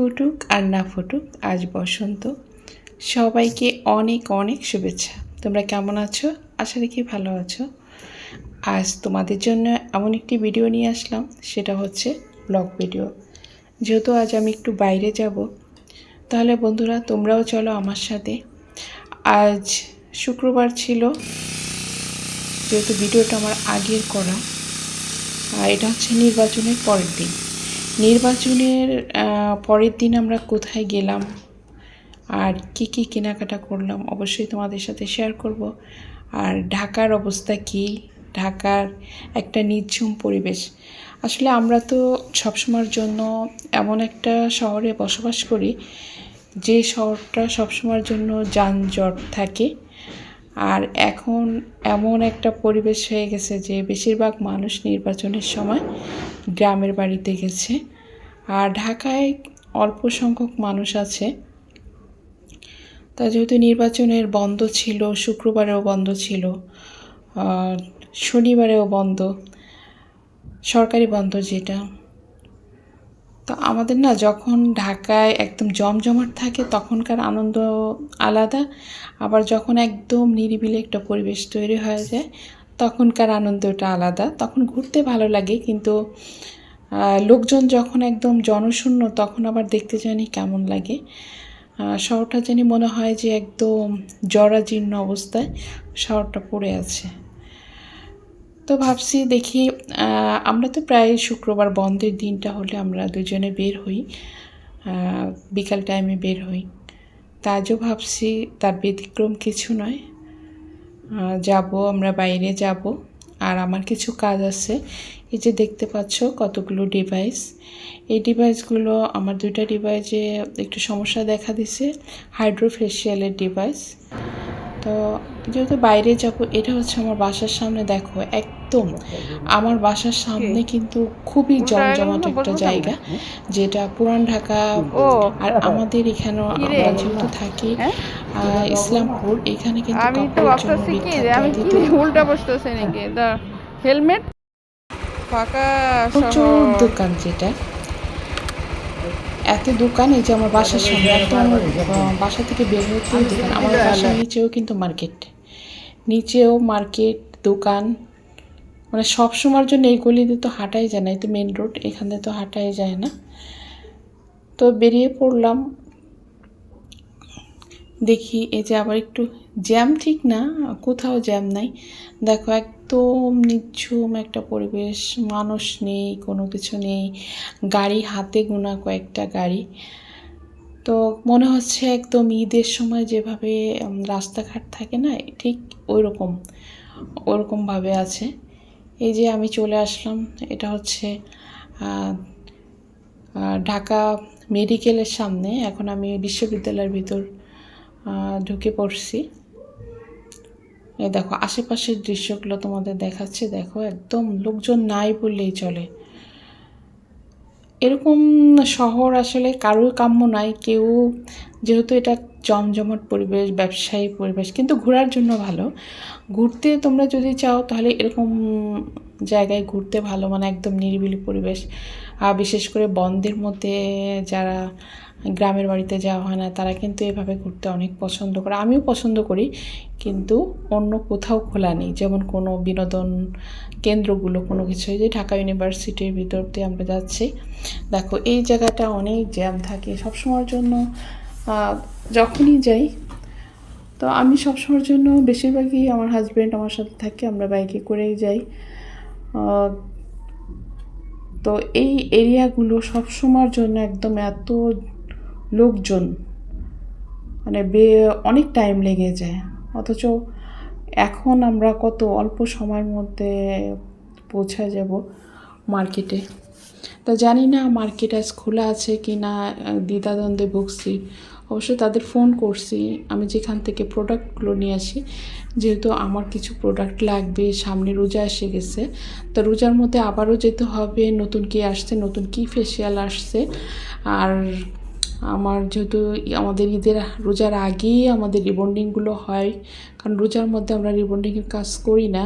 ফুটুক আর না ফুটুক, আজ বসন্ত। সবাইকে অনেক অনেক শুভেচ্ছা। তোমরা কেমন আছো? আশা রাখি ভালো আছো। আজ তোমাদের জন্য এমন একটি ভিডিও নিয়ে আসলাম, সেটা হচ্ছে ব্লগ ভিডিও। যেহেতু আজ আমি একটু বাইরে যাব, তাহলে বন্ধুরা তোমরাও চলো আমার সাথে। আজ শুক্রবার ছিল, যেহেতু ভিডিওটা আমার আগের করা এটা হচ্ছে নির্বাচনের পরের দিন। নির্বাচনের পরের দিন আমরা কোথায় গেলাম আর কি কি কেনাকাটা করলাম অবশ্যই তোমাদের সাথে শেয়ার করব। আর ঢাকার অবস্থা কি? ঢাকার একটা নির্ঝুম পরিবেশ। আসলে আমরা তো সবসময়ের জন্য এমন একটা শহরে বসবাস করি, যে শহরটা সবসময়ের জন্য যানজট থাকে। আর এখন এমন একটা পরিবেশ হয়ে গেছে যে বেশিরভাগ মানুষ নির্বাচনের সময় গ্রামের বাড়িতে গেছে। আর ঢাকায় অল্প সংখ্যক মানুষ আছে। তা যেহেতু নির্বাচনের বন্ধ ছিল, শুক্রবারেও বন্ধ ছিল শনিবারেও বন্ধ, সরকারি বন্ধ যেটা। তো আমাদের না যখন ঢাকায় একদম জমজমাট থাকে তখনকার আনন্দ আলাদা, আবার যখন একদম নিরিবিলি একটা পরিবেশ তৈরি হয়ে যায় তখনকার আনন্দটা আলাদা। তখন ঘুরতে ভালো লাগে কিন্তু লোকজন যখন একদম জনশূন্য, তখন আবার দেখতে জানি কেমন লাগে। শহরটা জানি মনে হয় যে একদম জরাজীর্ণ অবস্থায় শহরটা পড়ে আছে। তো ভাবছি দেখি আমরা তো প্রায় শুক্রবার বন্ধের দিনটা হলে আমরা দুজনে বের হই। বিকাল টাইমে বের হই। তা আজও ভাবছি তার ব্যতিক্রম কিছু নয়। যাব, আমরা বাইরে যাব। আর আমার কিছু কাজ আছে। এই যে দেখতে পাচ্ছ কতগুলো ডিভাইস এই ডিভাইসগুলো আমার দুইটা ডিভাইসে একটু সমস্যা দেখা দিছে হাইড্রোফেশিয়ালের ডিভাইস তো যেহেতু বাইরে যাব এটা হচ্ছে আমার বাসার সামনে দেখো একদম আমার বাসার সামনে কিন্তু খুবই জমজমাট একটা জায়গা যেটা পুরান ঢাকা আর আমাদের এখানেও আমরা যেহেতু থাকি হ্যাঁ? ইসলামপুর এখানে কিন্তু আমি তো ভাবতেছি কি আমি কি উল্টা বসতেছি নাকি? দা হেলমেট? ফাঁকা প্রচুর দোকান যেটা। এত দোকান এই যে আমার বাসার সামনে একদম আমার বাসা থেকে বের হতে দোকান আমার বাসার নিচেও কিন্তু মার্কেট। নিচেও মার্কেট দোকান। মানে সব সময়ের জন্য এই গলিতে তো হাঁটাই যায় না এই তো মেন রোড এখানে তো হাঁটাই যায় না। তো বেরিয়ে পড়লাম দেখি, এই যে আবার একটু জ্যাম ঠিক না, কোথাও জ্যাম নাই। দেখো, একদম নিঝুম একটা পরিবেশ, মানুষ নেই, কোনো কিছু নেই। গাড়ি, হাতে গোনা কয়েকটা গাড়ি। তো মনে হচ্ছে একদম ঈদের সময় যেভাবে রাস্তাঘাট থাকে না, ঠিক ওই রকম ওরকমভাবে আছে। এই যে আমি চলে আসলাম, এটা হচ্ছে ঢাকা মেডিকেলের সামনে। এখন আমি বিশ্ববিদ্যালয়ের ভিতর ঢুকে পড়ছি। এই দেখো, আশেপাশের দৃশ্যগুলো তোমাদের দেখাচ্ছে। দেখো, একদম লোকজন নাই বললেই চলে। এরকম শহর আসলে কারোর কাম্য নাই। কেউ যেহেতু এটা জমজমাট পরিবেশ, ব্যবসায়ী পরিবেশ কিন্তু ঘোরার জন্য ভালো। ঘুরতে তোমরা যদি চাও তাহলে এরকম জায়গায় ঘুরতে ভালো মানে একদম নিরিবিলি পরিবেশ। আর বিশেষ করে বন্ধের মধ্যে যারা গ্রামের বাড়িতে যাওয়া হয় না, তারা কিন্তু এভাবে ঘুরতে অনেক পছন্দ করে। আমিও পছন্দ করি, কিন্তু অন্য কোথাও খোলা নেই। যেমন কোনো বিনোদন কেন্দ্রগুলো, কোনো কিছু। যে ঢাকা ইউনিভার্সিটির ভিতর দিয়ে আমরা যাচ্ছি। দেখো, এই জায়গাটা অনেক জ্যাম থাকে। সবসময়ের জন্য যখনই যাই, তো আমি সবসময়ের জন্য বেশিরভাগই আমার হাজব্যান্ড আমার সাথে থাকে, আমরা বাইকে করেই যাই। তো এই এরিয়াগুলো সবসময়ের জন্য একদম এত লোকজন মানে বে, অনেক টাইম লেগে যায়। অথচ এখন আমরা কত অল্প সময়ের মধ্যে পৌঁছে যাব মার্কেটে তো জানি না মার্কেট আজ খোলা আছে কি না দ্বিধাদ্বন্দ্বে ভুগছি। অবশ্য তাদের ফোন করছি, আমি যেখান থেকে প্রোডাক্টগুলো নিয়ে আসি। যেহেতু আমার কিছু প্রোডাক্ট লাগবে, সামনে রোজা এসে গেছে। তো রোজার মধ্যে আবারও যেতে হবে, নতুন কি আসছে, নতুন কি ফেসিয়াল আসছে। আর আমার যেহেতু আমাদের ঈদের রোজার আগেই আমাদের রিবন্ডিংগুলো হয়, কারণ রোজার মধ্যে আমরা রিবন্ডিংয়ের কাজ করি না।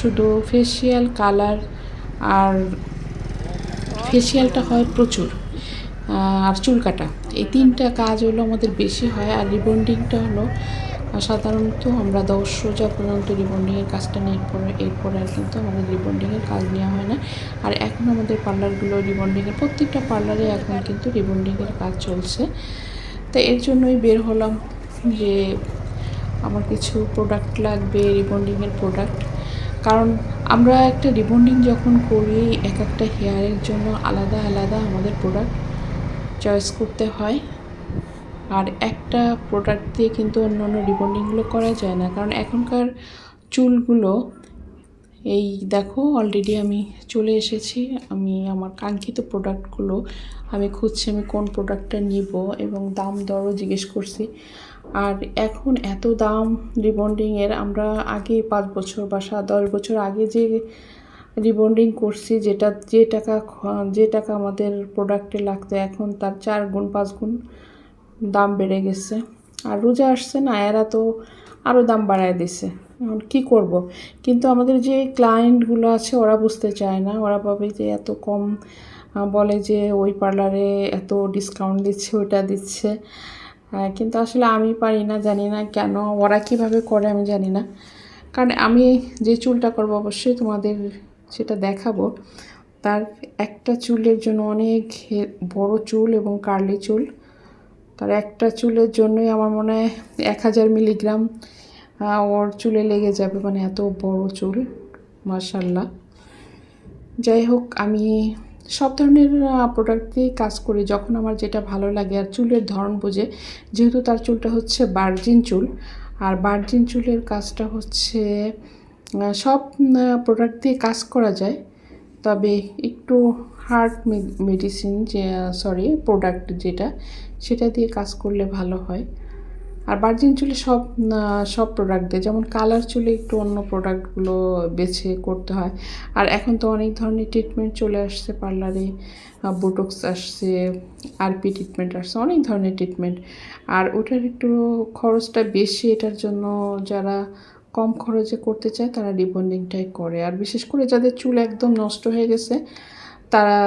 শুধু ফেসিয়াল কালার আর ফেসিয়ালটা হয় প্রচুর আর চুল কাটা এই তিনটা কাজ হলো আমাদের বেশি হয়, আর রিবন্ডিংটা হলো সাধারণত আমরা দশ রোজা পর্যন্ত রিবন্ডিংয়ের কাজটা নেওয়ার পরে এরপরে আর কিন্তু আমাদের রিবন্ডিংয়ের কাজ নেওয়া হয় না। আর এখন আমাদের পার্লারগুলো রিবন্ডিংয়ের প্রত্যেকটা পার্লারে এখন কিন্তু রিবন্ডিংয়ের কাজ চলছে। তো এর জন্যই বের হলাম যে আমার কিছু প্রোডাক্ট লাগবে, রিবন্ডিংয়ের প্রোডাক্ট কারণ আমরা একটা রিবন্ডিং যখন করি, এক একটা হেয়ারের জন্য আলাদা আলাদা আমাদের প্রোডাক্ট চয়েস করতে হয়। আর একটা প্রোডাক্ট দিয়ে কিন্তু অন্য অন্য রিবন্ডিংগুলো করা যায় না। কারণ এখনকার চুলগুলো এই দেখো অলরেডি আমি চলে এসেছি। আমি আমার কাঙ্ক্ষিত প্রোডাক্টগুলো আমি খুঁজছি আমি কোন প্রোডাক্টটা নিব এবং দাম দরও জিজ্ঞেস করছি। আর এখন এত দাম রিবন্ডিংয়ের আমরা আগে পাঁচ বছর বা সাত, দশ বছর আগে যে রিবন্ডিং করছি, যেটা, যে টাকা যে টাকা আমাদের প্রোডাক্টে লাগতো, এখন তার চার গুণ, পাঁচ গুণ দাম বেড়ে গেছে। আর রোজা আসছে না, এরা তো আরও দাম বাড়ায় দিছে। এখন কী করব? কিন্তু আমাদের যে ক্লায়েন্টগুলো আছে, ওরা বুঝতে চায় না। ওরা ভাবে যে এত কম বলে যে ওই পার্লারে এত ডিসকাউন্ট দিচ্ছে, ওইটা দিচ্ছে। কিন্তু আসলে আমি পারি না, জানি না কেন, ওরা কীভাবে করে আমি জানি না। কারণ আমি যে চুলটা করব অবশ্যই তোমাদের সেটা দেখাবো। তার একটা চুলের জন্য অনেক বড় চুল এবং কার্লি চুল। তার একটা চুলের জন্যই আমার মনে হয় এক হাজার মিলিগ্রাম ওর চুলে লেগে যাবে মানে এত বড় চুল মার্শাল্লাহ যাই হোক, আমি সব ধরনের প্রোডাক্ট দিয়েই কাজ করি, যখন আমার যেটা ভালো লাগে। আর চুলের ধরন বুঝে, যেহেতু তার চুলটা হচ্ছে বার্জিন চুল, আর বার্জিন চুলের কাজটা হচ্ছে সব প্রোডাক্ট দিয়ে কাজ করা যায়। তবে একটু হার্ড মেডিসিন যে সরি প্রোডাক্ট যেটা, সেটা দিয়ে কাজ করলে ভালো হয়। আর বার্জিন চুলে সব সব প্রোডাক্ট দেয়। যেমন কালার চুলে একটু অন্য প্রোডাক্টগুলো বেছে করতে হয়। আর এখন তো অনেক ধরনের ট্রিটমেন্ট চলে আসছে পার্লারে বোটক্স আসছে আরপি ট্রিটমেন্ট আসছে, অনেক ধরনের ট্রিটমেন্ট আর ওটার একটু খরচটা বেশি, এটার জন্য যারা কম খরচে করতে চায়, তারা রিবন্ডিংটাই করে। আর বিশেষ করে যাদের চুল একদম নষ্ট হয়ে গেছে তারা,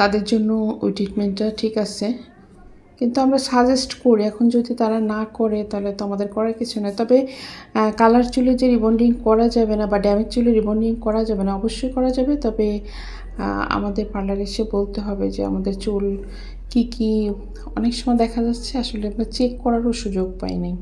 তাদের জন্য ওই ট্রিটমেন্টটা ঠিক আছে। কিন্তু আমরা সাজেস্ট করি, এখন যদি তারা না করে, তাহলে তো আমাদের করার কিছু নয়। তবে কালার চুলে যে রিবন্ডিং করা যাবে না বা ড্যামেজ চুলে রিবন্ডিং করা যাবে না, অবশ্যই করা যাবে। তবে আমাদের পার্লারে এসে বলতে হবে যে আমাদের চুল কি কি, অনেক সময় দেখা যাচ্ছে আসলে আমরা চেক করারও সুযোগ পাই নাই।